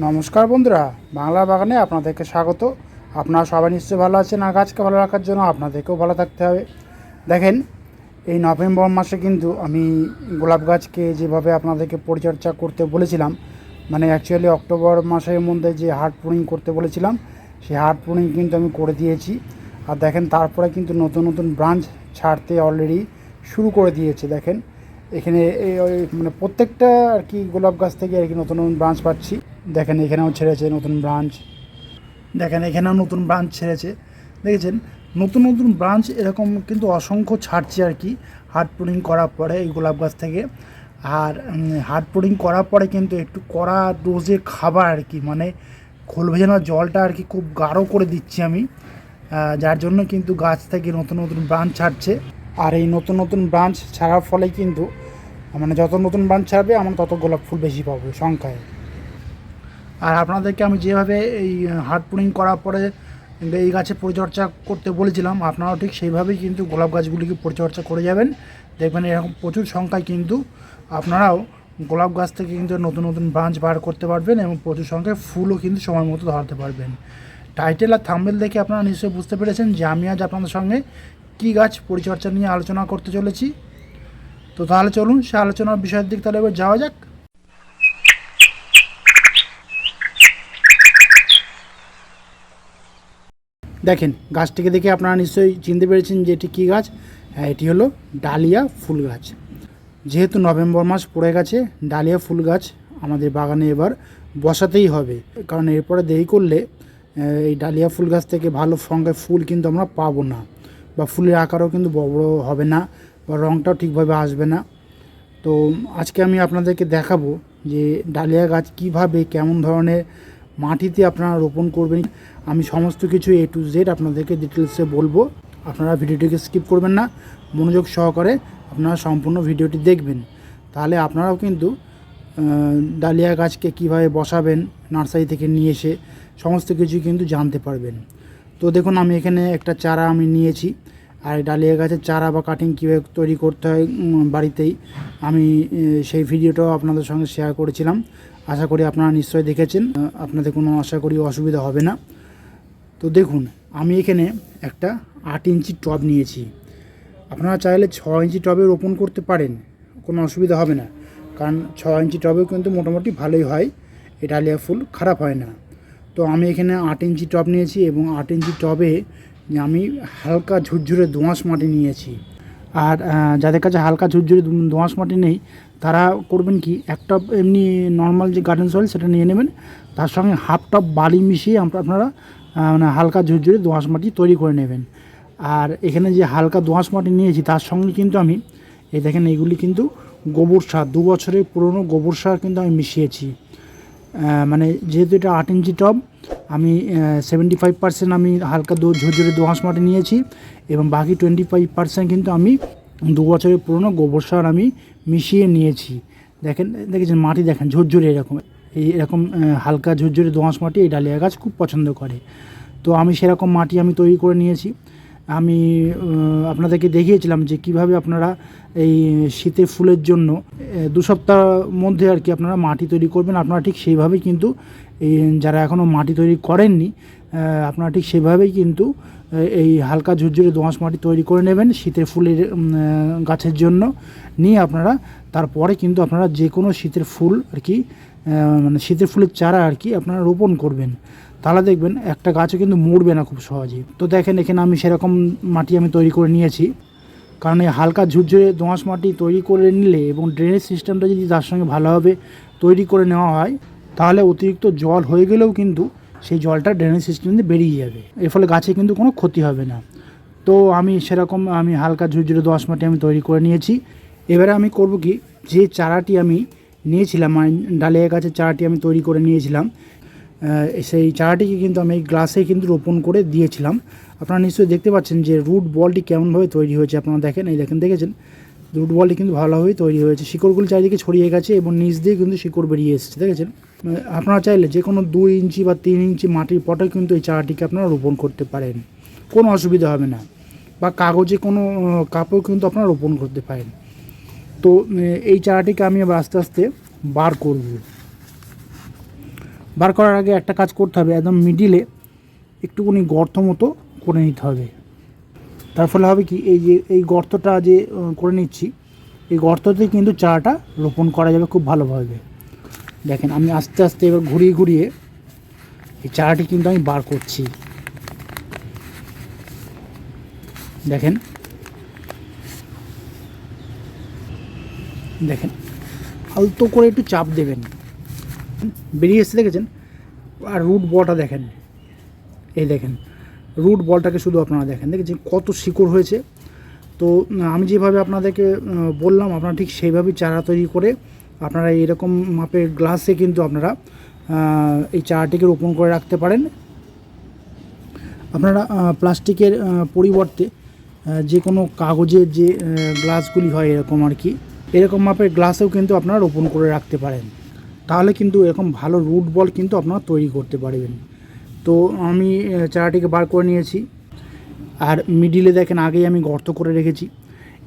নমস্কার বন্ধুরা, বাংলা বাগানে আপনাদেরকে স্বাগত। আপনারা সবাই নিশ্চয়ই ভালো আছেন, আর গাছকে ভালো রাখার জন্য আপনাদেরকেও ভালো থাকতে হবে। দেখেন, এই নভেম্বর মাসে কিন্তু আমি গোলাপ গাছকে যেভাবে আপনাদেরকে পরিচর্যা করতে বলেছিলাম মানে অ্যাকচুয়ালি অক্টোবর মাসের মধ্যে যে হার্ড প্রুনিং করতে বলেছিলাম, সেই হার্ড প্রুনিং কিন্তু আমি করে দিয়েছি। আর দেখেন, তারপরে কিন্তু নতুন নতুন ব্রাঞ্চ ছাড়তে অলরেডি শুরু করে দিয়েছে, দেখেন। এখানে মানে প্রত্যেকটা আর কি গোলাপ গাছ থেকে আর কি নতুন নতুন ব্রাঞ্চ পাচ্ছি। দেখেন এখানেও ছেড়েছে নতুন ব্রাঞ্চ দেখেন এখানেও নতুন ব্রাঞ্চ ছেড়েছে। দেখেছেন? নতুন নতুন ব্রাঞ্চ এরকম কিন্তু অসংখ্য ছাড়ছে আর কি হার্ড পুডিং করার পরে এই গোলাপ গাছ থেকে। আর হার্ড পুডিং করার পরে কিন্তু একটু কড়া ডোজে খাবার আর কি মানে খোল ভেজানো জলটা আর কি খুব গাঢ় করে দিচ্ছি আমি। যার জন্য কিন্তু গাছ থেকে নতুন নতুন ব্রাঞ্চ ছাড়ছে। আর এই নতুন নতুন ব্রাঞ্চ ছাড়ার ফলে কিন্তু মানে যত নতুন ব্রাঞ্চ ছাড়বে, আমরা তত গোলাপ ফুল বেশি পাবো সংখ্যায়। আর আপনাদেরকে আমি যেভাবে এই হার্ড পুডিং করার পরে এই গাছে পরিচর্যা করতে বলেছিলাম, আপনারাও ঠিক সেইভাবেই কিন্তু গোলাপ গাছগুলিকে পরিচর্যা করে যাবেন। দেখবেন এরকম প্রচুর সংখ্যায় কিন্তু আপনারাও গোলাপ গাছ থেকে কিন্তু নতুন নতুন ব্রাঞ্চ বার করতে পারবেন এবং প্রচুর সংখ্যায় ফুলও কিন্তু সময় মতো ধরাতে পারবেন। টাইটেল আর থাম্বেল দেখে আপনারা নিশ্চয়ই বুঝতে পেরেছেন যে আমি আজ আপনাদের সঙ্গে কী গাছ পরিচর্যা নিয়ে আলোচনা করতে চলেছি? তো তাহলে চলুন সে আলোচনার বিষয়ের দিক তাহলে এবার যাওয়া যাক। দেখেন, গাছটিকে দেখে আপনারা নিশ্চয়ই চিনতে পেরেছেন যে এটি কী গাছ? হ্যাঁ এটি হলো ডালিয়া ফুল গাছ। যেহেতু নভেম্বর মাস পড়ে গেছে, ডালিয়া ফুল গাছ আমাদের বাগানে এবার বসাতেই হবে। কারণ এরপরে দেরি করলে এই ডালিয়া ফুল গাছ থেকে ভালো সংখ্যায় ফুল কিন্তু আমরা পাবো না। বা ফুলের আকারও কিন্তু বড় বড় হবে না বা রঙটাও ঠিকভাবে আসবে না। তো আজকে আমি আপনাদেরকে দেখাবো যে ডালিয়া গাছ কীভাবে, কেমন ধরনের মাটিতে আপনারা রোপণ করবেন। আমি সমস্ত কিছু এ টু জেড আপনাদেরকে ডিটেলসে বলব। আপনারা ভিডিওটিকে স্কিপ করবেন না। মনোযোগ সহকারে আপনারা সম্পূর্ণ ভিডিওটি দেখবেন। তাহলে আপনারাও কিন্তু ডালিয়া গাছকে কীভাবে বসাবেন, নার্সারি থেকে নিয়ে এসে সমস্ত কিছু কিন্তু জানতে পারবেন। তো দেখুন, আমি এখানে একটা চারা আমি নিয়েছি। আর ডালিয়া গাছের চারা বা কাটিং কীভাবে তৈরি করতে হয় বাড়িতেই আমি সেই ভিডিওটাও আপনাদের সঙ্গে শেয়ার করেছিলাম। আশা করি আপনারা নিশ্চয়ই দেখেছেন। আপনাদের কোনো আশা করি অসুবিধা হবে না। তো দেখুন, আমি এখানে একটা আট ইঞ্চি টব নিয়েছি। আপনারা চাইলে ছ ইঞ্চি টবে রোপণ করতে পারেন, কোনো অসুবিধা হবে না। কারণ ছ ইঞ্চি টবেও কিন্তু মোটামুটি ভালোই হয়, এই ডালিয়া ফুল খারাপ হয় না। তো আমি এখানে আট ইঞ্চি টপ নিয়েছি এবং আট ইঞ্চি টবে আমি হালকা ঝুরঝুরে দোঁয়াশ মাটি নিয়েছি। আর যাদের কাছে হালকা ঝুরঝুরে দোঁয়াশ মাটি নেই, তারা করবেন কি, এক টপ এমনি নর্মাল যে গার্ডেন সয়েল সেটা নিয়ে নেবেন। তার সঙ্গে হাফ টপ বালি মিশিয়ে আপ- আপনারা মানে হালকা ঝুরঝুরে দোঁয়াশ মাটি তৈরি করে নেবেন। আর এখানে যে হালকা দোঁয়াশ মাটি নিয়েছি, তার সঙ্গে কিন্তু আমি, এই দেখেন এইগুলি কিন্তু গোবর সার, দু বছরের পুরনো গোবর সার কিন্তু আমি মিশিয়েছি। মানে যেহেতু এটা আট ইঞ্চি টপ আমি সেভেন্টি ফাইভ পার্সেন্ট আমি হালকা দো ঝরঝরে দোঁয়াশ মাটি নিয়েছি এবং বাকি টোয়েন্টি ফাইভ পার্সেন্ট কিন্তু আমি দু বছরের পুরনো গোবর সার আমি মিশিয়ে নিয়েছি। দেখেন, দেখেছেন মাটি দেখেন ঝরঝরে এরকম। এই এরকম হালকা ঝরঝরে দোঁয়াশ মাটি এই ডালিয়া গাছ খুব পছন্দ করে। তো আমি সেরকম মাটি আমি তৈরি করে নিয়েছি। আমি আপনাদেরকে দেখিয়েছিলাম যে কীভাবে আপনারা এই শীতের ফুলের জন্য দু সপ্তাহ মধ্যে আর কি আপনারা মাটি তৈরি করবেন। আপনারা ঠিক সেইভাবেই কিন্তু এই যারা এখনও মাটি তৈরি করেননি আপনারা ঠিক সেভাবেই কিন্তু এই হালকা ঝুরঝুরে দোঁয়াশ মাটি তৈরি করে নেবেন শীতের ফুলের গাছের জন্য। নিয়ে আপনারা তারপরে কিন্তু আপনারা যে কোনো শীতের ফুল আর কি মানে শীতের ফুলের চারা আর কি আপনারা রোপণ করবেন। তাহলে দেখবেন একটা গাছও কিন্তু মরবে না খুব সহজেই। তো দেখেন এখানে আমি সেরকম মাটি আমি তৈরি করে নিয়েছি। কারণ এই হালকা ঝুরঝুরে দোঁয়াশ মাটি তৈরি করে নিলে এবং ড্রেনেজ সিস্টেমটা যদি তার সঙ্গে ভালোভাবে তৈরি করে নেওয়া হয়, তাহলে অতিরিক্ত জল হয়ে গেলেও কিন্তু সেই জলটা ড্রেনেজ সিস্টেম দিয়ে বেরিয়ে যাবে। এর ফলে গাছে কিন্তু কোনো ক্ষতি হবে না। তো আমি সেরকম আমি হালকা ঝুরঝুরে দোঁয়াশ মাটি আমি তৈরি করে নিয়েছি। এবারে আমি করব কি, যে চারাটি আমি নিয়েছিলাম মানে ডালিয়া গাছের চারাটি আমি তৈরি করে নিয়েছিলাম সেই চারাটিকে কিন্তু আমি এই গ্লাসে কিন্তু রোপণ করে দিয়েছিলাম। আপনারা নিশ্চয়ই দেখতে পাচ্ছেন যে রুট বলটি কেমনভাবে তৈরি হয়েছে। আপনারা দেখেন, এই দেখেন, দেখেছেন? রুট বলটি কিন্তু ভালোভাবেই তৈরি হয়েছে। শিকড়গুলো চারিদিকে ছড়িয়ে গেছে এবং নিচ দিয়ে কিন্তু শিকড় বেরিয়ে এসেছে, দেখেছেন? আপনারা চাইলে যে কোনো দুই ইঞ্চি বা তিন ইঞ্চি মাটির পটে কিন্তু এই চারাটিকে আপনারা রোপণ করতে পারেন। কোনো অসুবিধা হবে না। বা কাগজে কোনো কাপেও কিন্তু আপনারা রোপণ করতে পারেন। তো এই চারাটিকে আমি আবার আস্তে আস্তে বার করব। বার করার আগে একটা কাজ করতে হবে, একদম মিডিলে একটুখানি গর্ত মতো করে নিতে হবে। তার ফলে হবে কি, এই যে, এই গর্তটা যে করে নিচ্ছি, এই গর্ততে কিন্তু চারাটা রোপণ করা যাবে খুব ভালোভাবে। দেখেন, আমি আস্তে আস্তে এবার ঘুরিয়ে ঘুরিয়ে এই চারাটি কিন্তু আমি বার করছি। দেখেন দেখেন, আলতো করে একটু চাপ দেবেন। বেরিয়ে এসে দেখেছেন? আর রুট বলটা দেখেন। এই দেখেন রুট বলটাকে শুধু আপনারা দেখেন। দেখেছেন কত শিকড় হয়েছে? তো আমি যেভাবে আপনাদেরকে বললাম, আপনারা ঠিক সেইভাবেই চারা তৈরি করে আপনারা এরকম মাপের গ্লাসে কিন্তু আপনারা এই চারাটিকে রোপণ করে রাখতে পারেন। আপনারা প্লাস্টিকের পরিবর্তে যে কোনো কাগজের যে গ্লাসগুলি হয় এরকম আর কি, এরকম মাপের গ্লাসেও কিন্তু আপনারা রোপণ করে রাখতে পারেন। তাহলে কিন্তু এরকম ভালো রুট বল কিন্তু আপনারা তৈরি করতে পারবেন। তো আমি চারাটিকে বার করে নিয়েছি। আর মিডিলে দেখেন, আগেই আমি গর্ত করে রেখেছি।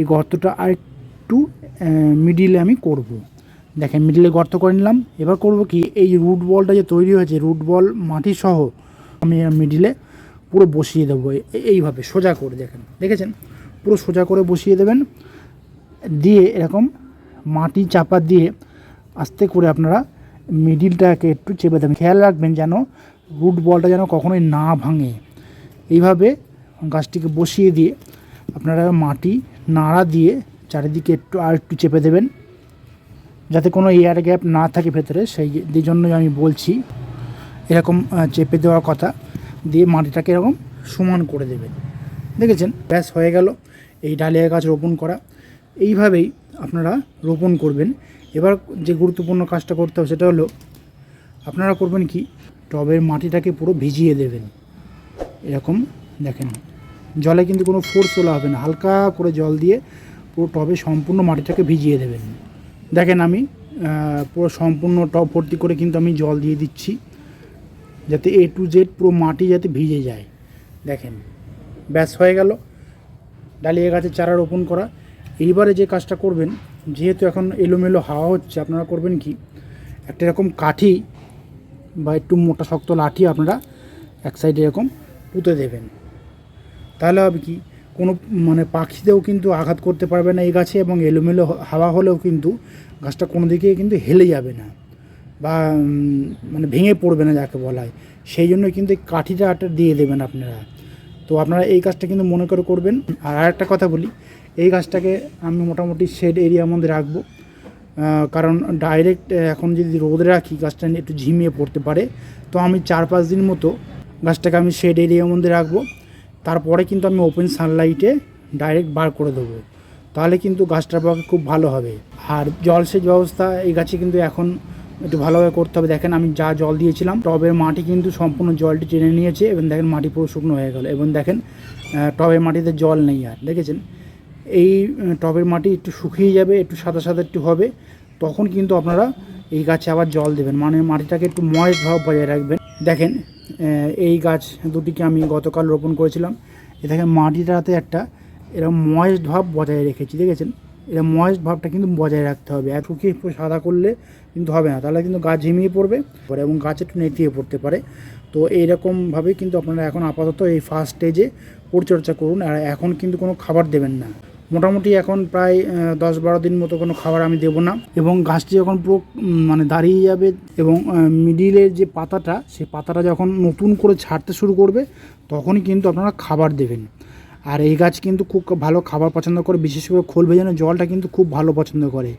এই গর্তটা আর একটু মিডিলে আমি করব। দেখেন মিডিলে গর্ত করে নিলাম। এবার করব কি, এই রুট বলটা যে তৈরি হয়েছে রুট বল মাটি সহ, আমি মিডিলে পুরো বসিয়ে দেবো। এইভাবে সোজা করে দেখেন। দেখেছেন? পুরো সোজা করে বসিয়ে দেবেন। দিয়ে এরকম মাটি চাপা দিয়ে আস্তে করে আপনারা মিডিলটাকে একটু চেপে দেবেন। খেয়াল রাখবেন যেন রুট বলটা যেন কখনোই না ভাঙে। এইভাবে গাছটিকে বসিয়ে দিয়ে আপনারা মাটি নাড়া দিয়ে চারিদিকে একটু আর একটু চেপে দেবেন। যাতে কোনো এয়ার গ্যাপ না থাকে ভেতরে, সেই জন্যই আমি বলছি, এরকম চেপে দেওয়ার কথা দিয়ে মাটিটাকে এরকম সমান করে দেবেন। দেখেছেন? ব্যাস, হয়ে গেল। এই ডালিয়া গাছ রোপণ করা। এইভাবেই আপনারা রোপণ করবেন। এবার যে গুরুত্বপূর্ণ কাজটা করতে হবে সেটা হলো, আপনারা করবেন কি? টবের মাটিটাকে পুরো ভিজিয়ে দেবেন। এরকম দেখেন। জলে কিন্তু কোনো ফোর্স তোলা হবে না। হালকা করে জল দিয়ে পুরো টবে সম্পূর্ণ মাটিটাকে ভিজিয়ে দেবেন। দেখেন আমি পুরো সম্পূর্ণ টব ভর্তি করে কিন্তু আমি জল দিয়ে দিচ্ছি। যাতে এ টু জেড পুরো মাটি যাতে ভিজে যায়। দেখেন, ব্যাস হয়ে গেল। ডালিয়া গাছের চারা রোপণ করা। এইবারে যে কাজটা করবেন, যেহেতু এখন এলোমেলো হাওয়া হচ্ছে, আপনারা করবেন কি? একটা এরকম কাঠি বা একটু মোটা শক্ত লাঠি আপনারা এক সাইডে এরকম পুঁতে দেবেন। তাহলে হবে কি? কোনো মানে পাখিতেও কিন্তু আঘাত করতে পারবে না এই গাছে এবং এলোমেলো হাওয়া হলেও কিন্তু গাছটা কোনো দিকে কিন্তু হেলে যাবে না বা মানে ভেঙে পড়বে না যাকে বলা হয়। সেই জন্য কিন্তু এই কাঠিটা দিয়ে দেবেন আপনারা। তো আপনারা এই কাজটা কিন্তু মনে করে করবেন। আর একটা কথা বলি এই গাছটাকে আমি মোটামুটি শেড এরিয়ার মধ্যে রাখব। কারণ ডাইরেক্ট এখন যদি রোদে রাখি, গাছটা একটু ঝিমিয়ে পড়তে পারে। তো আমি চার পাঁচ দিন মতো গাছটাকে আমি শেড এরিয়ার মধ্যে রাখব। তারপরে কিন্তু আমি ওপেন সানলাইটে ডাইরেক্ট বার করে দেবো। তাহলে কিন্তু গাছটার পক্ষে খুব ভালো হবে। আর জলসেচ ব্যবস্থা এই গাছে কিন্তু এখন একটু ভালোভাবে করতে হবে। দেখেন আমি যা জল দিয়েছিলাম, টবের মাটি কিন্তু সম্পূর্ণ জলটি টেনে নিয়েছে এবং দেখেন মাটি পুরো শুকনো হয়ে গেল। এবং দেখেন টবের মাটিতে জল নেই আর, দেখেছেন? এই টবের মাটি একটু শুকিয়ে যাবে, একটু সাদা সাদা একটু হবে, তখন কিন্তু আপনারা এই গাছে আবার জল দেবেন। মানে মাটিটাকে একটু ময়েস্ট ভাব বজায় রাখবেন। দেখেন এই গাছ দুটিকে আমি গতকাল রোপণ করেছিলাম। এ দেখেন, মাটিটাতে একটা এরকম ময়েস্ট ভাব বজায় রেখেছি, দেখেছেন? এরকম ময়েস্ট ভাবটা কিন্তু বজায় রাখতে হবে। এক শুকিয়ে সাদা করলে কিন্তু হবে না। তাহলে কিন্তু গাছ ঝিমিয়ে পড়বে পরে এবং গাছ একটু নেতিয়ে পড়তে পারে। তো এইরকমভাবেই কিন্তু আপনারা এখন আপাতত এই ফার্স্ট স্টেজে পরিচর্যা করুন। আর এখন কিন্তু কোনো খাবার দেবেন না। মোটামুটি এখন প্রায় দশ বারো দিন মতো কোনো খাবার আমি দেবো না। এবং গাছটি যখন পুরো মানে দাঁড়িয়ে যাবে এবং মিডিলের যে পাতাটা সেই পাতাটা যখন নতুন করে ছাড়তে শুরু করবে, তখনই কিন্তু আপনারা খাবার দেবেন। আর এই গাছ কিন্তু খুব ভালো খাবার পছন্দ করে, বিশেষ করে খোল ভেজানো জলটা কিন্তু খুব ভালো পছন্দ করে।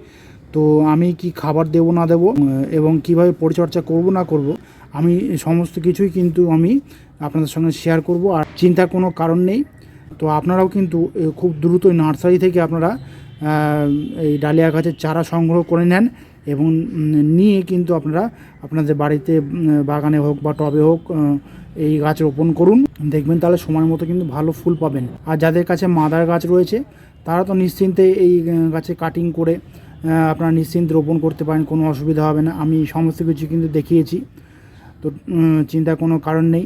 তো আমি কি খাবার দেবো, না দেবো এবং কীভাবে পরিচর্যা করব, না করব, আমি সমস্ত কিছুই কিন্তু আমি আপনাদের সঙ্গে শেয়ার করব। আর চিন্তার কোনো কারণ নেই। তো আপনারাও কিন্তু খুব দ্রুতই নার্সারি থেকে আপনারা এই ডালিয়া গাছের চারা সংগ্রহ করে নেন এবং নিয়ে কিন্তু আপনারা আপনাদের বাড়িতে বাগানে হোক বা টবে হোক এই গাছ রোপণ করুন। দেখবেন তাহলে সময় মতো কিন্তু ভালো ফুল পাবেন। আর যাদের কাছে মাদার গাছ রয়েছে তারা তো নিশ্চিন্তে এই গাছে কাটিং করে আপনারা নিশ্চিন্তে রোপণ করতে পারেন কোনো অসুবিধা হবে না। আমি সমস্ত কিছু কিন্তু দেখিয়েছি। তো উম, চিন্তার কোনো কারণ নেই।